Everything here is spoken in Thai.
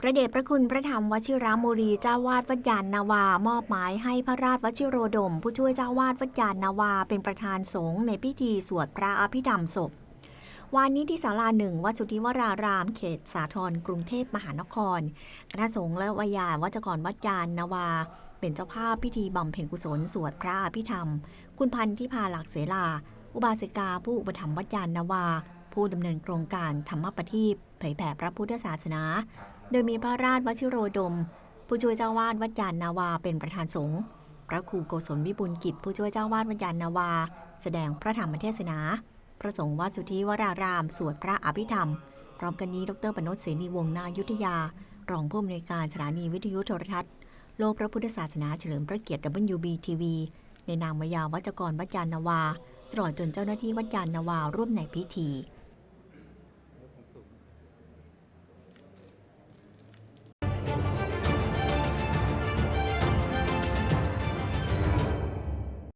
พระเดชพระคุณพระธรรมวชิรามุรีเจ้าวาดวัดยานนาวา มอบหมายให้พระราชวชิโรดม ผู้ช่วยเจ้าวาดวัดยานนาวา เป็นประธานสงฆ์ในพิธีสวดพระอภิธรรมศพวันนี้ที่ศาลาหนึ่งวัดสุทธิวราราม เขตสาทรกรุงเทพมหานครคณะสงฆ์และวายาวัจกรวัดยานนาวา เป็นเจ้าภาพพิธีบำเพ็ญกุศลสวดพระอภิธรรม คุณพันธ์ที่พาหลักเสลา อุบาสิกาผู้อุปถัมภ์วัดยานนาวา ผู้ดำเนินโครงการธรรมปฏิบเผยแผ่พระพุทธศาสนา โดยมีพระราชวชิโรดม ผู้ช่วยเจ้าวาดวัดยานนาวาเป็นประธานสงฆ์พระครูโกศลวิบุญกิจ ผู้ช่วยเจ้าวาดวัดยานนาวา แสดงพระธรรมเทศนา พระสงฆ์วัดสุทธิวราราม สวดพระอภิธรรม พร้อมกันนี้ดรปนศเสนีวงศ์นายุทธยา รองผู้อำนวยการสถานีวิทยุโทรทัศน์ โลกพระพุทธศาสนาเฉลิมพระเกียรติ WBTV ในนามวยาวัจกรวัดยานนาวา ตลอดจนเจ้าหน้าที่วัดยานนาวาร่วมในพิธี